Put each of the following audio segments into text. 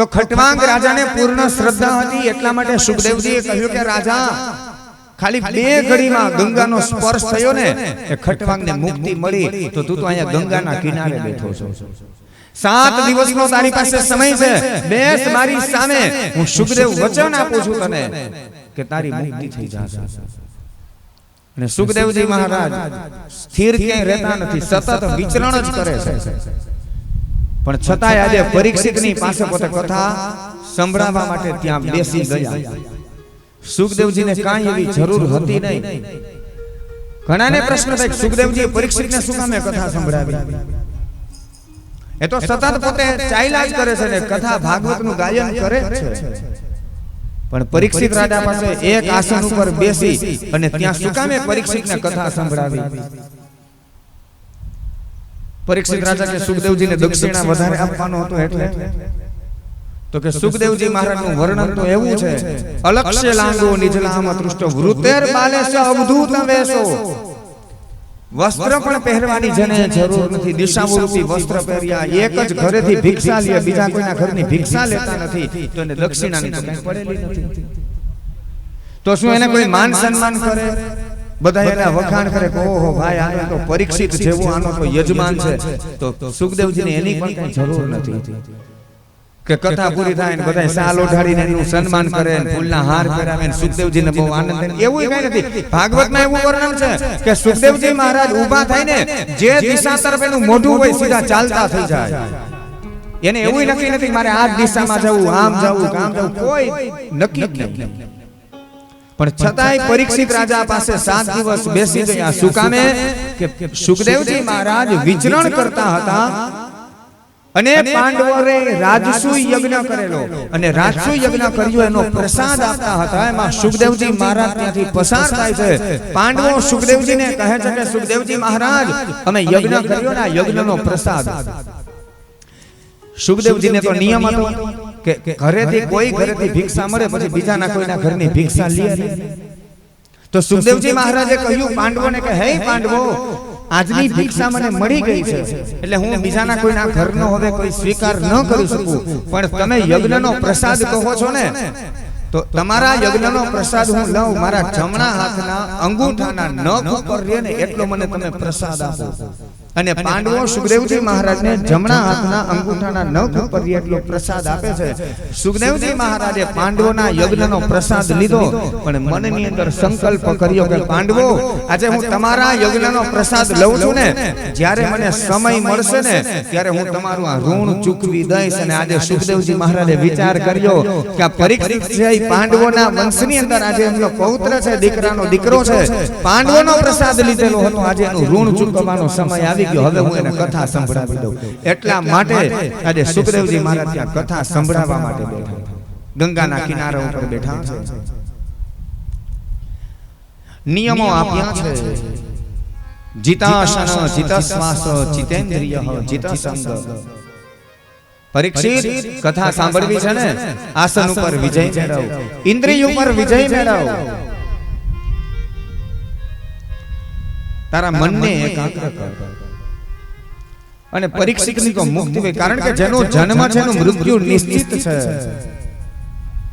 તો ખટવાંગ રાજાને પૂર્ણ શ્રદ્ધા હતી, એટલા માટે સુખદેવજીએ કહ્યું કે, રાજા, ખાલી બે ઘડીમાં ગંગાનો સ્પર્શ થયો ને, એ ખટવાંગને મુક્તિ મળી, તો તું તો અહીંયા ગંગાના કિનારે બેઠો છો. સાત દિવસનો તારી પાસે સમય છે. બેસ મારી સામે. હું સુખદેવ વચન આપું છું તને કે તારી મુક્તિ થઈ જશે. અને સુખદેવજી મહારાજ સ્થિર ક્યાંય રહેતા નથી, સતત વિચરણ જ કરે છે. પણ છતાંય આજે પરીક્ષિતની પાસે પોતે કથા સંભળાવવા માટે ત્યાં બેસી ગયા. સુખદેવજીને કાંઈ એવી જરૂર હતી નહીં. ઘણાને પ્રશ્ન થાય સુખદેવજી પરીક્ષિતને શું કામે કથા સંભળાવી? એ તો સતત પોતે ચાઇલા જ કરે છે ને કથા ભાગવતનું ગાયન કરે જ છે. પણ પરીક્ષિત રાજા પાસે એક આસન ઉપર બેસી અને ત્યાં શું કામે પરીક્ષિતને કથા સંભળાવી? પરીક્ષિત રાજા કે સુખદેવજીને દક્ષિણા વધારે આપવાનો હતો એટલે તો કે સુખદેવજી મહારાજનું વર્ણન તો એવું છે અલક્ષ્ય લાંગો નિજલામ તૃષ્ટ વૃતેર બાલેશ અવધૂત વેશો. વસ્ત્ર પણ પહેરવાની જેને જરૂર નથી દિશામૂર્તિ વસ્ત્ર પહેર્યા એક જ ઘરેથી ભિક્ષા લે બીજા કોઈના ઘરની ભિક્ષા લેતા નથી તો એને દક્ષિણાની તો કાંઈ પડેલી નથી. તો શું એને કોઈ માન સન્માન કરે? બધા એના વખાણ કરે કે ઓહો ભાઈ આનો તો પરીક્ષિત જેવો આનો તો યજમાન છે. તો સુખદેવજીને એની પણ કઈ જરૂર નથી. કે કથા પૂરી થાય ને બધા સાલ ઓઢાડીને એનું સન્માન કરે ને ફૂલના હાર પહેરાવે ને સુખદેવજીને બહુ આનંદ થાય એવું કઈ નથી. ભાગવતમાં એવું વર્ણન છે કે સુખદેવજી મહારાજ ઊભા થાય ને જે દિશા તરફ એનું મોઢું હોય સીધા ચાલતા થઈ જાય. એને એવું નક્કી નથી મારે આ દિશામાં જવું આમ જવું કામ જવું. કોઈ નક્કી જ નહીં પણ છતાંય પરીક્ષિત રાજા પાસે સાત દિવસ બેસી ગયા. શું કામે કે સુખદેવજી મહારાજ વિચરણ કરતા હતા. અને પાંડવોએ રાજસુ યજ્ઞ કરેલો. અને રાજસુ યજ્ઞ કર્યો એનો પ્રસાદ આપતા હતા. એમાં સુખદેવજી મહારાજ ત્યાંથી પસાર થાય છે. પાંડવો સુખદેવજીને કહે છે કે સુખદેવજી મહારાજ અમે યજ્ઞ કર્યો ને આ યજ્ઞનો પ્રસાદ. સુખદેવજીને તો નિયમ હતો. કે ઘરેથી કોઈ ઘરેથી ભિક્ષા મળે પછી બીજાના કોઈના ઘરની ભિક્ષા લે તો સુખદેવજી મહારાજે કહ્યું પાંડવોને કે હે પાંડવો આજની ભિક્ષા મને મળી ગઈ છે. એટલે હું બીજાના કોઈના ઘરનો હવે કોઈ સ્વીકાર ન કરી શકું પણ તમે યજ્ઞનો પ્રસાદ કહો છો ને તો તમારા યજ્ઞનો પ્રસાદ હું લઉં મારા જમણા હાથના અંગૂઠાના નખ ઉપર રહે ને એટલો મને તમે પ્રસાદ આપો. અને પાંડવો સુખદેવજી મહારાજને જમણા હાથના અંગૂઠાના નખ ઉપર એટલો પ્રસાદ આપે છે. સુખદેવજી મહારાજે પાંડવોના યજ્ઞનો પ્રસાદ લીધો. પણ મનની અંદર સંકલ્પ કર્યો કે પાંડવો આજે હું તમારા યજ્ઞનો પ્રસાદ લઉં છું ને. જ્યારે મને સમય મળશે ને ત્યારે હું તમારું આ ઋણ ચૂકવી દઈશ અને આજે સુખદેવજી મહારાજે વિચાર કર્યો કે આ પરીક્ષિત છે પાંડવોના વંશની અંદર આજે એમનો પૌત્ર છે દીકરાનો દીકરો છે. પાંડવોનો પ્રસાદ લીધેલો હતો આજે એનું ઋણ ચૂકવવાનો સમય આવી ગયો. હવે હું એને કથા સંભળાવી દઉં. એટલા માટે આજે સુખદેવજી મહારાજ ત્યાં કથા સંભળાવવા માટે બેઠા ગંગાના કિનારા ઉપર બેઠા છે નિયમો આપ્યા છે. જીતાસન જીતસ્વાસ જીતેન્દ્રિય જીતસંગ. પરીક્ષિત કથા સાંભળવી છે ને? આસન ઉપર વિજય મેળવ. ઇન્દ્રિય ઉપર વિજય મેળવ. તારા મનને એકાગ્ર કર. અને પરીક્ષિતની તો મુક્તિ હોય કારણ કે જેનો જન્મ છે એનું મૃત્યુ નિશ્ચિત છે.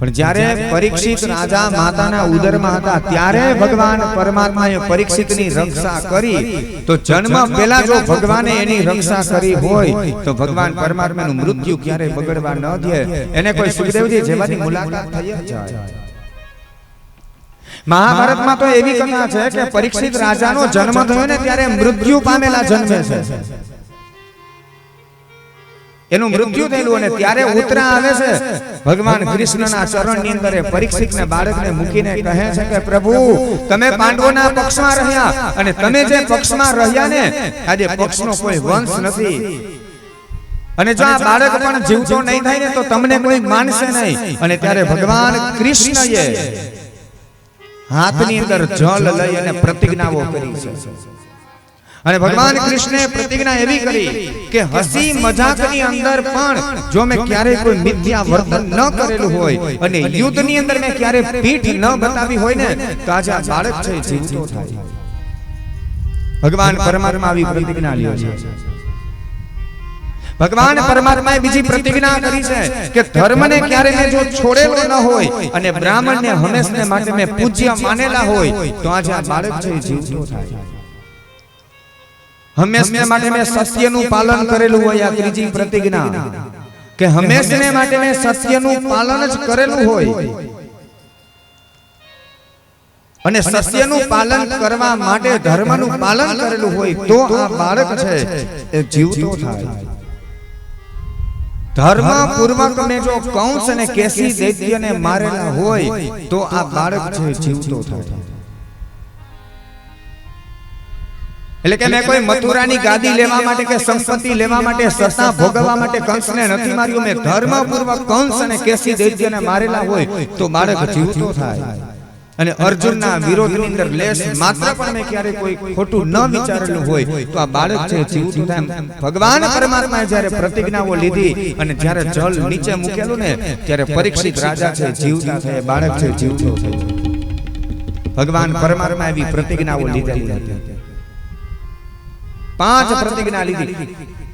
પણ જ્યારે પરીક્ષિત રાજા માતાના ઉદરમાં હતા ત્યારે ભગવાન પરમાત્માએ પરીક્ષિતની રક્ષા કરી. તો જન્મ પહેલા જો ભગવાને એની રક્ષા કરી હોય તો ભગવાન પરમાત્માનું મૃત્યુ ક્યારે બગડવા ન દે. એને કોઈ સુખદેવજી જેવાની મુલાકાત થઈ જાય. મહાભારતમાં તો એવી કથા છે કે પરીક્ષિત રાજાનો જન્મ થયો ને ત્યારે મૃત્યુ પામેલા જન્મે છે. એનું મૃત્યુ થયેલું અને ત્યારે ઉતરા આવે છે. ભગવાન કૃષ્ણના ચરણની અંદર પરીક્ષિતને બાળકને મૂકીને કહે છે કે પ્રભુ તમે પાંડવોના પક્ષમાં રહ્યા અને તમે જે પક્ષમાં રહ્યા ને આજે પક્ષનો કોઈ વંશ નથી. અને જો આ બાળક પણ જીવતો નહીં થાય ને તો તમને કોઈ માનશે નહીં. અને ત્યારે ભગવાન કૃષ્ણએ હાથની અંદર જલ લઈ અને પ્રતિજ્ઞાઓ કરી છે. અને ભગવાન કૃષ્ણે પ્રતિજ્ઞા એવી કરી કે હસી મજાકની અંદર પણ જો મેં ક્યારે કોઈ મિથ્યા વર્તન ન કરેલું હોય અને યુદ્ધની અંદર મેં ક્યારે પીઠ ન બતાવી હોય ને તો આજે આ બાળક છે જીવતો થાય. ભગવાન પરમાત્મા આવી પ્રતિજ્ઞા લ્યો છે. ભગવાન પરમાત્માએ બીજી પ્રતિજ્ઞા કરી છે કે ધર્મને ક્યારે મેં જો છોડેલો ન હોય અને બ્રાહ્મણને હંમેશને માટે મેં પૂજ્ય માનેલા હોય તો આજે આ બાળક છે જીવતો થાય. હંમેશને માટે મેં સત્યનું પાલન કરેલું હોય આ ત્રીજી પ્રતિજ્ઞા. કે હંમેશને માટે મેં સત્યનું પાલન જ કરેલું હોય. અને સત્યનું પાલન કરવા માટે ધર્મનું પાલન કરેલું હોય તો આ બાળક છે એ જીવતો થાય. ધર્મ પૂર્વક મેં જો કંસ અને કેસી દૈત્યને મારેલા હોય તો આ બાળક છે જીવતો થાય. એટલે કે મેં કોઈ મથુરાની ગાદી લેવા માટે કે સંપત્તિ લેવા માટે સત્તા ભોગવવા માટે કંસને નથી માર્યો. મેં ધર્મપૂર્વક કંસ અને કેસી દૈત્યને મારેલા હોય તો બાળક જીવતો થાય. અને અર્જુનના વિરોધની અંદર લેશ માત્ર પણ મેં ક્યારે કોઈ ખોટું ન વિચારેલું હોય તો આ બાળક છે જીવતું થાય ભગવાન પરમાત્માએ જ્યારે પ્રતિજ્ઞાઓ લીધી અને જ્યારે જલ નીચે મૂકેલું ને ત્યારે પરીક્ષિત રાજા છે જીવતા થયા બાળક છે જીવતો ભગવાન પરમાત્મા એવી પ્રતિજ્ઞાઓ લીધેલી હતી પાંચ પ્રતિજ્ઞા લીધી.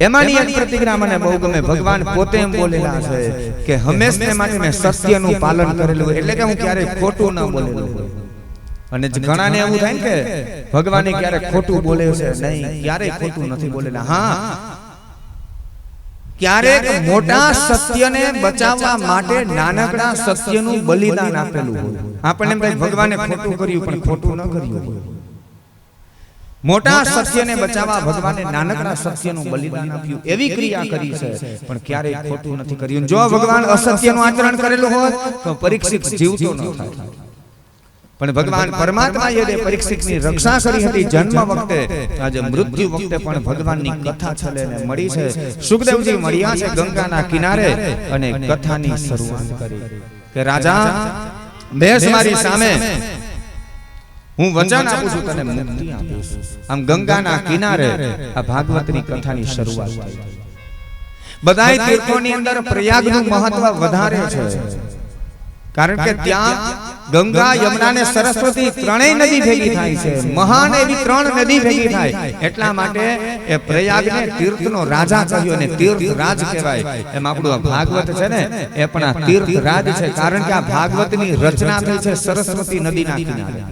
એમાંની એક પ્રતિજ્ઞા મને બહુ ગમે. ભગવાન પોતે એમ બોલેલા છે કે હંમેશને માટે મેં સત્યનું પાલન કરેલું એટલે કે હું ક્યારે ખોટું ન બોલેલું. અને ઘણાને એવું થાય ને કે ભગવાને ક્યારેક ખોટું બોલે છે નહીં ક્યારે ખોટું નથી બોલેલા. હા. ક્યારેક મોટા સત્યને બચાવવા માટે નાનકડા સત્યનું બલિદાન આપેલું હોય. આપણને એમ ભગવાને ખોટું કર્યું પણ ખોટું ન કર્યું મોટા સત્યને બચાવવા ભગવાને નાનકડા સત્યનું બલિદાન આપ્યું. એવી ક્રિયા કરી છે પણ ક્યારેય ખોટું નથી કર્યું. જો ભગવાન અસત્યનું આચરણ કરેલું હોત તો પરીક્ષિત જીવતો ન થાય. પણ ભગવાન પરમાત્માએ જે પરીક્ષિતની રક્ષા કરી હતી જન્મ વખતે. આજે મૃત્યુ વખતે પણ ભગવાનની કથા છલેને મળી છે. સુખદેવજી મળ્યા છે ગંગાના કિનારે અને કથાની શરૂઆત કરી કે રાજા બેસ મારી સામે. હું વચન આપું છું તને મુક્તિ આમ ગંગાના કિનારે આ ભાગવતની કથાની શરૂઆત થઈ. બધાય તીર્થોની અંદર પ્રયાગનું મહત્વ વધારે છે. કારણ કે ત્યાં ગંગા યમુના ને સરસ્વતી ત્રણેય નદી ભેગી થાય છે. મહાન એવી ત્રણ નદી ભેગી થાય. એટલા માટે એ પ્રયાગને તીર્થનો રાજા કહ્યો અને તીર્થ રાજ કહેવાય. એમ આપણું આ ભાગવત છે ને એ પણ આ તીર્થ રાજ છે. કારણ કે આ ભાગવતની રચના થઈ છે સરસ્વતી નદીના કિનારે.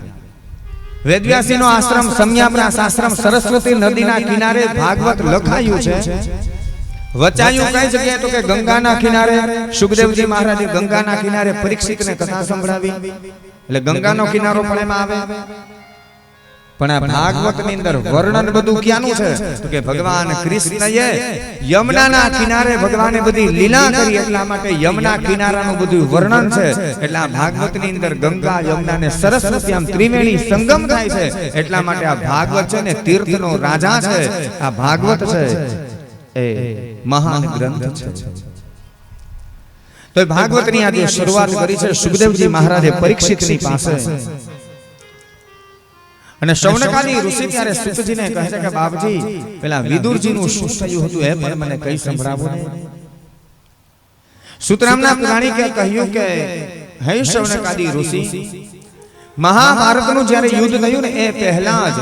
વેદવ્યાસીનો આશ્રમ સમ્યાપના આશ્રમ સરસ્વતી નદીના કિનારે ભાગવત લખાયું છે. વચાયું કઈ જગ્યાએ તો કે ગંગાના કિનારે સુખદેવજી મહારાજે ગંગાના કિનારે પરીક્ષિતને કથા સંભળાવી. એટલે ગંગાનો કિનારો પણ એમાં આવે. પણ આ ભાગવતની અંદર વર્ણન બધું ક્યાંનું છે? તો કે ભગવાન કૃષ્ણએ યમુનાના કિનારે ભગવાને બધી લીલા કરી એટલા માટે યમુના કિનારાનું બધું વર્ણન છે. એટલે આ ભાગવતની અંદર ગંગા યમુના ને સરસ્વતી આમ ત્રિવેણી સંગમ થાય છે. એટલા માટે આ ભાગવત છે ને તીર્થનો રાજા છે. આ ભાગવત છે. એ મહાન ગ્રંથ છે. તો ભાગવતની આજે શરૂઆત કરી છે. સુખદેવજી મહારાજે પરીક્ષિતની પાસે. અને શૌનકાદી ઋષિ ત્યારે સુતજીને કહે છે કે બાપજી પેલા વિદુરજીનું શું થયું હતું એ પણ મને કઈ સંભળાવો ને સુતરામના પુરાણિકે કહ્યું કે હે શૌનકાદી ઋષિ મહાભારતનું જ્યારે યુદ્ધ થયું ને એ પહેલા જ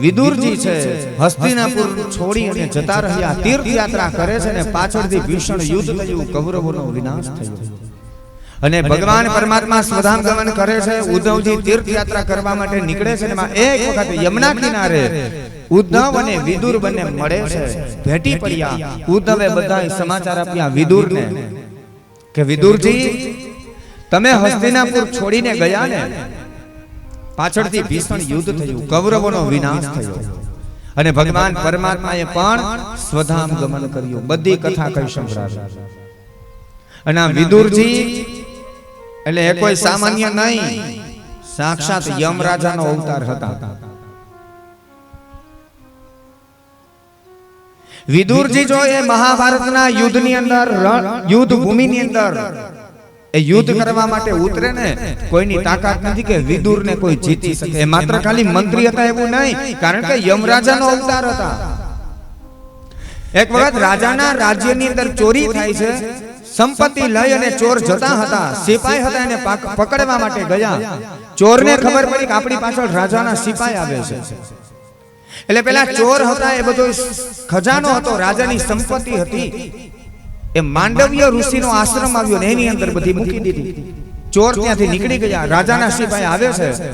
વિદુરજી છે હસ્તિનાપુર છોડી અને જતા રહ્યા તીર્થયાત્રા કરે છે ને પાછળથી ભીષણ યુદ્ધ થયું કૌરવોનો વિનાશ થયો. અને ભગવાન પરમાત્મા સ્વધામ ગમન કરે છે ઉદ્ધવજી તીર્થયાત્રા કરવા માટે નીકળે છે એમાં એક વખત યમુના કિનારે ઉદ્ધવ અને વિદુર બંને મળે છે. ભેટી પડ્યા. ઉદ્ધવે બધા સમાચાર આપ્યા વિદુરને. કે વિદુરજી તમે હસ્તિનાપુર છોડીને ગયા ને? પાછળથી ભીષણ યુદ્ધ થયું કૌરવોનો વિનાશ થયો. અને ભગવાન પરમાત્માએ પણ સ્વધામ ગમન કર્યું. બધી કથા કઈ સંભળાવી. અને આ વિદુરજી એટલે એ કોઈ સામાન્ય નહીં. સાક્ષાત યમરાજાનો અવતાર હતા. વિદુરજી જો એ મહાભારતના યુદ્ધની અંદર યુદ્ધ ભૂમિની અંદર એ યુદ્ધ કરવા માટે ઉતરે ને કોઈની તાકાત નથી કે વિદુરને કોઈ જીતી શકે. એ માત્ર ખાલી મંત્રી હતા એવું નહીં. કારણ કે યમરાજાનો અવતાર હતા. એક વખત રાજાના રાજ્યની અંદર ચોરી થાય છે. સંપત્તિ લઈ અને ચોર જતા હતા. સિપાઈ હતા એને પાક- પકડવા માટે ગયા. ચોરને ખબર પડી કે આપણી પાછળ રાજાના સિપાઈ આવે છે. એટલે પેલા ચોર હતા એ બધો ખજાનો હતો રાજાની સંપત્તિ હતી. એ માંડવ્ય ઋષિનો આશ્રમ આવ્યો ને એની અંદર બધી મૂકી દીધી. ચોર ત્યાંથી નીકળી ગયા. રાજાના સિપાહી આવે છે.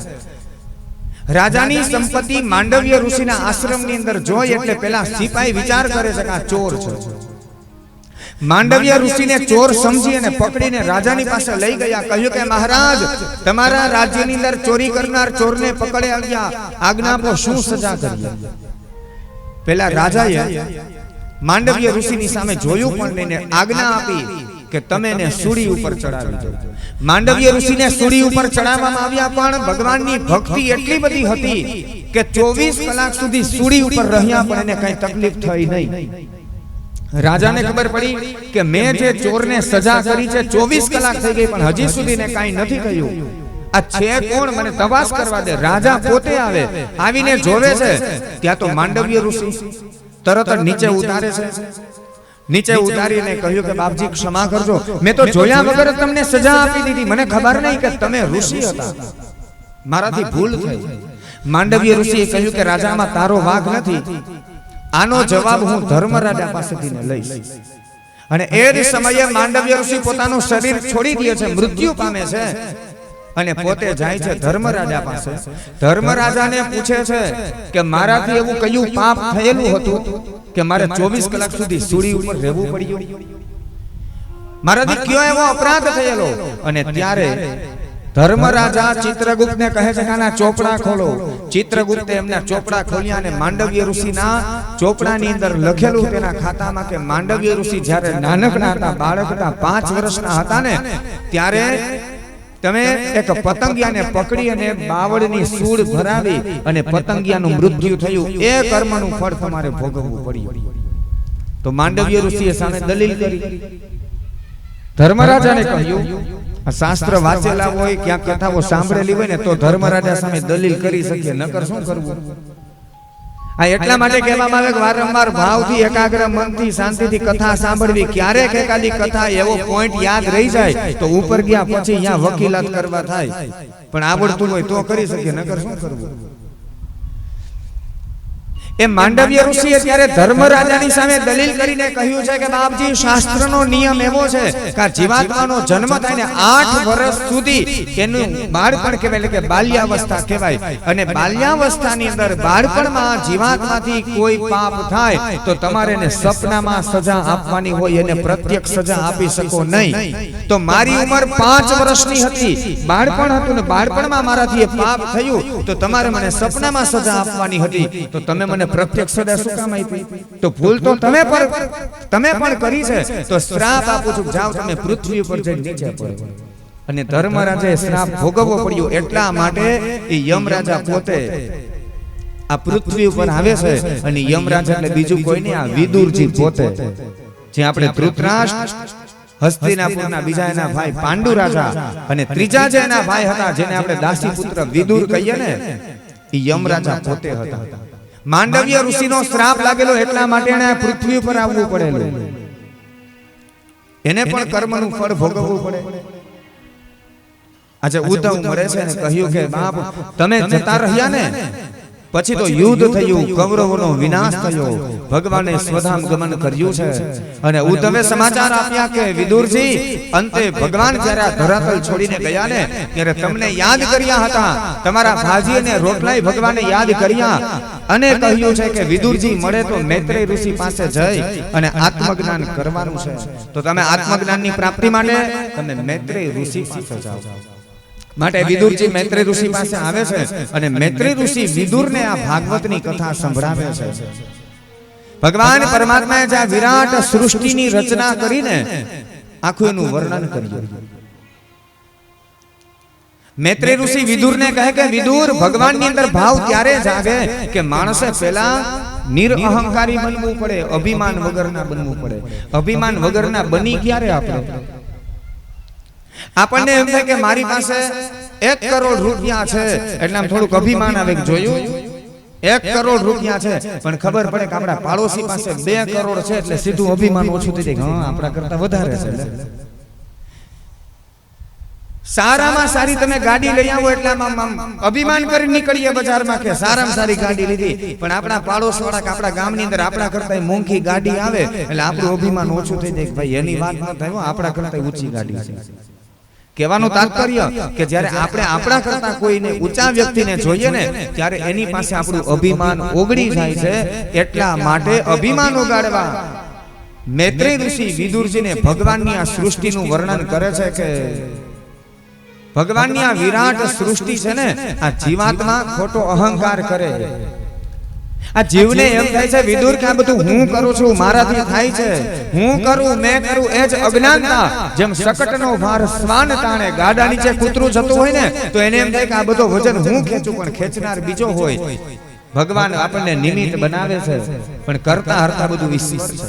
રાજાની સંપત્તિ માંડવ્ય ઋષિના આશ્રમની અંદર જોઈ એટલે પેલા સિપાહી વિચાર કરે છે કે આ ચોર છે. માંડવ્ય ઋષિને ચોર સમજી અને પકડીને રાજાની પાસે લઈ ગયા. કહ્યું કે મહારાજ તમારા રાજ્યની અંદર ચોરી કરનાર ચોરને પકડે આવ્યા આજ્ઞા આપો શું સજા કરી પેલા રાજાએ માંડવ્ય ઋષિની સામે જોયું પણ નહીં આજ્ઞા આપી કે તમે એને સુડી ઉપર ચડાવી દો માંડવ્ય ઋષિને સૂડી ઉપર ચડાવવામાં આવ્યા પણ ભગવાનની ભક્તિ એટલી બધી હતી કે ચોવીસ કલાક સુધી સૂડી ઉપર રહ્યા પણ એને કઈ તકલીફ થઈ નહીં. રાજાને ખબર પડી કે મેં જે ચોરને સજા કરી છે, ચોવીસ કલાક થઈ ગઈ, પણ હજી સુધી ને કાંઈ નથી થયું આ છે કોણ? મને તપાસ કરવા દે. રાજા પોતે આવે, આવીને જોવે છે. ત્યાં તો માંડવ્ય ઋષિ તરત જ નીચે ઉતારે છે. નીચે ઉતારીને કહ્યું કે, બાપજી, ક્ષમા કરજો. મેં તો જોયા વગર તમને સજા આપી દીધી. મને ખબર નહીં કે તમે ઋષિ હતા. મારાથી ભૂલ થઈ. માંડવ્ય ઋષિએ કહ્યું કે, રાજામાં તારો વાઘ નથી. આનો જવાબ હું ધર્મરાજા પાસેથી લઈશ. અને એ જ સમયે માંડવ્ય ઋષિ પોતાનું શરીર છોડી દે છે મૃત્યુ પામે છે. અને પોતે જાય છે ધર્મરાજા પાસે. ધર્મરાજાને પૂછે છે કે મારાથી એવું કયું પાપ થયેલું હતું કે મારે ચોવીસ કલાક સુધી સૂડી ઉપર રહેવું પડ્યું? મારાથી કયો એવો અપરાધ થયેલો? અને ત્યારે ધર્મરાજા ચિત્રગુપ્તને કહે છે કે ચોપડા ખોલો. ચિત્રગુપ્તે એમના ચોપડા ખોલ્યા અને માંડવ્ય ઋષિના ચોપડાની અંદર લખેલું તેના ખાતામાં કે માંડવ્ય ઋષિ જ્યારે નાનકડા હતા બાળક હતા પાંચ વર્ષના હતા ને, ત્યારે તમે એક પતંગિયાને પકડી અને બાવળની સૂળ ભરાવી અને પતંગિયાનું મૃત્યુ થયું. એ કર્મનું ફળ તમારે ભોગવવું પડ્યું. તો માંડવ્ય ઋષિએ સામે દલીલ કરી. ધર્મરાજાને કહ્યું શાસ્ત્ર વાંચેલા હોય, ક્યાંક કથાઓ સાંભળેલી હોય ને તો ધર્મરાજા સામે દલીલ કરી શકીએ નકર શું કરવું? આ એટલા માટે કહેવામાં આવે કે વારંવાર ભાવથી, એકાગ્ર મનથી, શાંતિથી કથા સાંભળવી. ક્યારેક એકાદી કથા એવો પોઈન્ટ યાદ રહી જાય, તો ઉપર ગયા પછી અહીંયા વકીલાત કરવા થાય. પણ આવડતું હોય તો કરી શકીએ નકર શું કરવું? એ માંડવ્ય ઋષિએ ત્યારે ધર્મરાજાની સામે દલીલ કરીને કહ્યું છે કે બાપજી, શાસ્ત્રનો નિયમ એવો છે કે જીવાત્માનો જન્મ થાય ને વર્ષ સુધી એનું બાળપણ કહેવાય, એટલે કે બાલ્યાવસ્થા કહેવાય. અને બાલ્યાવસ્થાની અંદર બાળપણમાં જીવાત્માથી કોઈ પાપ થાય તો તમારે એને સપનામાં સજા આપવાની હોય, એને પ્રત્યક્ષ સજા આપી શકો નહીં. તો મારી ઉંમર પાંચ વર્ષની હતી, બાળપણ હતું ને બાળપણમાં મારાથી એ પાપ થયું, તો તમારે મને સપનામાં સજા આપવાની હતી. તો તમે મને પ્રત્યક્ષ સદા શું કામ આપી? તો ભૂલ તો તમે પણ તમે પણ કરી છે. તો શ્રાપ આપું છું. જાઓ તમે પૃથ્વી ઉપર જઈને નીચે પડો અને ધર્મરાજે શ્રાપ ભોગવવો પડ્યો. એટલા માટે એ યમરાજા પોતે આ પૃથ્વી ઉપર આવે છે અને યમરાજા એટલે બીજું કોઈ નહીં આ વિદુરજી પોતે. જે આપણે ધૃતરાષ્ટ્ર હસ્તિનાપુરના બીજા એના ભાઈ પાંડુ રાજા અને ત્રીજા જે એના ભાઈ હતા જેને આપણે દાસી પુત્ર વિદુર કહીએ ને એ યમરાજા પોતે હતા. માંડવ્ય ઋષિનો શ્રાપ લાગેલો એટલા માટે એને પૃથ્વી ઉપર આવવું પડેલું એને પણ કર્મનું ફળ ભોગવવું પડે આજે ઉદ્ધવ મરે છે ને કહ્યું કે બાપ તમે જતા રહ્યા ને પછી તો યુદ્ધ થયું કૌરવોનો વિનાશ થયો. ભગવાને સ્વધામ ગમન કર્યું છે. અને ઉદ્ધવે સમાચાર આપ્યા કે વિદુરજી અંતે ભગવાન જ્યારે ધરાતલ છોડીને ગયા ને ત્યારે તમને યાદ કર્યા હતા. તમારા ભાજી અને રોટલાય ભગવાને યાદ કર્યા. અને કહ્યું છે કે વિદુરજી મળે તો મૈત્રેય ઋષિ પાસે જઈ અને આત્મજ્ઞાન કરવાનું છે. તો તમે આત્મજ્ઞાનની પ્રાપ્તિ માટે તમે મૈત્રેય ઋષિ પાસે જાઓ. માટે વિદુરજી મૈત્રી ઋષિ પાસે આવે છે અને મૈત્રી ઋષિ વિદુરને આ ભાગવતની કથા સંભળાવે છે. ભગવાન પરમાત્માએ જે વિરાટ સૃષ્ટિની રચના કરીને આખું એનું વર્ણન કર્યું. મૈત્રી ઋષિ વિદુરને કહે કે વિદુર ભગવાનની અંદર ભાવ ત્યારે જાગે કે માણસે પહેલા નિરઅહંકારી બનવું પડે અભિમાન વગરના બનવું પડે. અભિમાન વગરના બની ક્યારે આપણે? આપણને એમ થાય કે મારી પાસે એક કરોડ રૂપિયા છે, એટલે આમ થોડુંક અભિમાન આવે જોયું? એક કરોડ રૂપિયા છે, પણ ખબર પડે કે આપણા પાડોશી પાસે બે કરોડ છે, એટલે સીધું અભિમાન ઓછું થઈ જાય આપણા કરતા વધારે છે. સારામાં સારી તમે ગાડી લઈ આવો, એટલે અભિમાન કરી નીકળીએ બજારમાં કે સારામાં સારી ગાડી લીધી. પણ આપણા પાડોશ વાળા કે આપણા ગામની અંદર આપણા કરતા મોંઘી ગાડી આવે, એટલે આપણું અભિમાન ઓછું થઈ જાય ભાઈ, એની વાત ન થાય આપણા કરતા ઊંચી ગાડી છે. કહેવાનું તાત્પર્ય કે જ્યારે આપણે આપણા કરતા કોઈને ઊંચા વ્યક્તિને જોઈએ ને ત્યારે એની પાસે આપણું અભિમાન ઓગળી જાય છે એટલા માટે અભિમાન ઓગાડવા મૈત્રેય ઋષિ વિદુરજીને ભગવાનની આ સૃષ્ટિનું વર્ણન કરે છે કે ભગવાનની આ વિરાટ સૃષ્ટિ છે ને આ જીવાત્મા ખોટો અહંકાર કરે. આ જીવને એમ થાય છે વિદુર કે આ બધું હું કરું છું મારાથી થાય છે. હું કરું મેં કરું એ જ અજ્ઞાનતા જેમ શકટનો ભાર સ્વાન તાણે ગાડા નીચે કૂતરું જતું હોય ને તો એને એમ થાય કે આ બધો વજન હું ખેંચું પણ ખેંચનાર બીજો હોય. ભગવાન આપણને નિમિત્ત બનાવે છે પણ કરતા હરતા બધું ઈશ્વર છે.